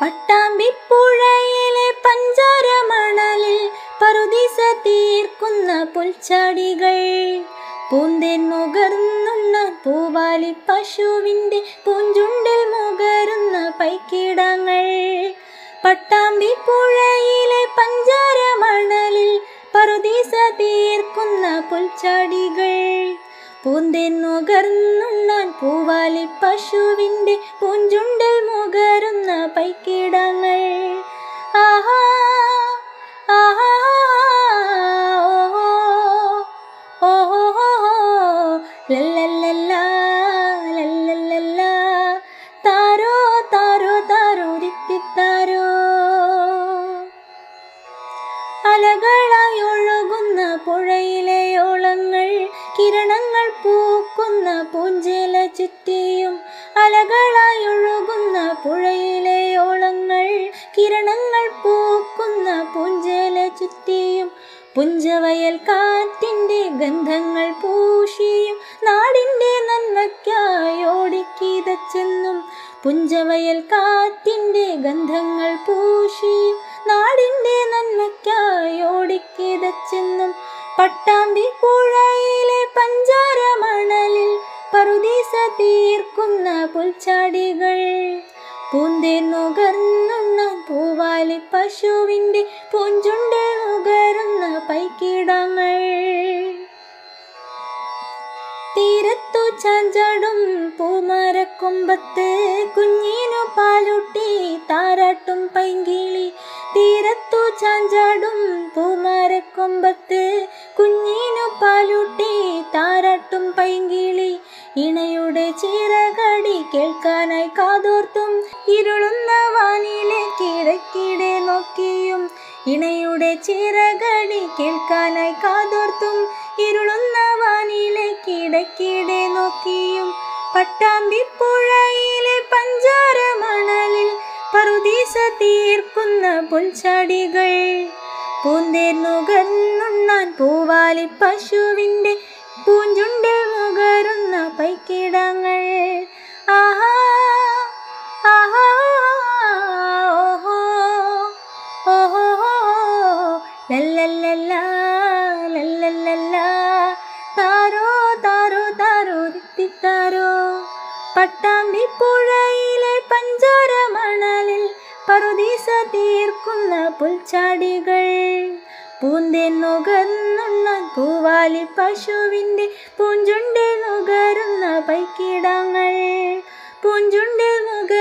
പട്ടാമ്പിപ്പുഴയിലെ പഞ്ചാരമണലിൽ പറുദീസ തീർക്കുന്ന പുൽച്ചാടികൾ. പൂന്തേൻ മുകർന്നുണ്ണ പൂവാലി പശുവിന്റെ പൂഞ്ചുണ്ടിൽ മുകരുന്ന പൈക്കിടങ്ങൾ. പട്ടാമ്പിപ്പുഴയിലെ പഞ്ചാരമണലിൽ പറുദീസ തീർക്കുന്ന പുൽച്ചാടികൾ. പൂന്തേൻ മുകർന്നുണ്ണാൻ പൂവാലി പശുവിന്റെ ലല്ലല്ലല്ലാ താരോ താരോ താരോ ദിത്തിത്താരോ അലകളായി പുഴയിലെ ഓളങ്ങൾ കിരണങ്ങൾ പൂക്കുന്ന പൂഞ്ചേല ചുറ്റിയും. അലകളായി പുഴയിലെ ഓളങ്ങൾ കിരണങ്ങൾ പൂക്കുന്ന പൂഞ്ചേല ചുറ്റിയും. പുഞ്ചവയൽ കാറ്റിന്റെ ഗന്ധങ്ങൾ പൂശിയും. നാടിന്റെ പുഞ്ചവയൽ കാറ്റിന്റെ ഗന്ധങ്ങൾ പൂശിയും നാടിന്റെ നന്മയ്ക്കായി ഓടിക്കിതച്ചെന്നും പട്ടാമ്പി പുഴയിലെ പഞ്ചാര മണലിൽ പറുദീസ തീർക്കുന്ന പുൽച്ചാടികൾ. പൂന്തേൻ നുകർന്നുണ്ണാൻ പൂവാലി പശുവിന്റെ പൂഞ്ചുണ്ട് നുകരുന്ന പൈക്കിടങ്ങൾ ചാഞ്ചാടും പൂമരക്കൊമ്പത്ത്. കുഞ്ഞിനു പാലൂട്ടി താരാട്ടും പൈങ്കിളി. തീരത്തു ചാഞ്ചാടും പൂമരക്കൊമ്പത്ത്. കുഞ്ഞിനു പാലൂട്ടി താരാട്ടും പൈങ്കിളി. ഇണയുടെ ചിറകടി കേൾക്കാനായി കാതോർത്തും. ഇരുളുന്ന വാനിലെ കിടക്കിടെ നോക്കിയും ഇണയുടെ ചിറകടി കേൾക്കാനായി കാതോർത്തും ഇരുളുന്ന വാനിലേക്ക് ഇടയ്ക്കിടെ നോക്കിയും പട്ടാമ്പിപ്പുഴയിലെ പഞ്ചാരമണലിൽ പറുദീസ തീർക്കുന്ന പുൽച്ചടികൾ. പൂന്തേർ നുകർന്നുണ്ണാൻ പൂവാലി പശുവിന്റെ പൂഞ്ചുണ്ടിൽ മുകരുന്ന പൈക്കിടങ്ങൾ. ആഹാ ലല്ലല്ലല്ലാ താരോ താരോ താരോ പട്ടാമ്പി പുഴയിലെ പഞ്ചാരമണലിൽ പറുദീസ തീർക്കുന്ന പുൽച്ചാടികൾ. പൂന്തേൻ നുകർന്നുണ്ണ പൂവാലി പശുവിന്റെ പൂഞ്ചുണ്ടിൽ നുകരുന്ന പൈക്കിടങ്ങൾ. പൂഞ്ചുണ്ടിൽ നുകർ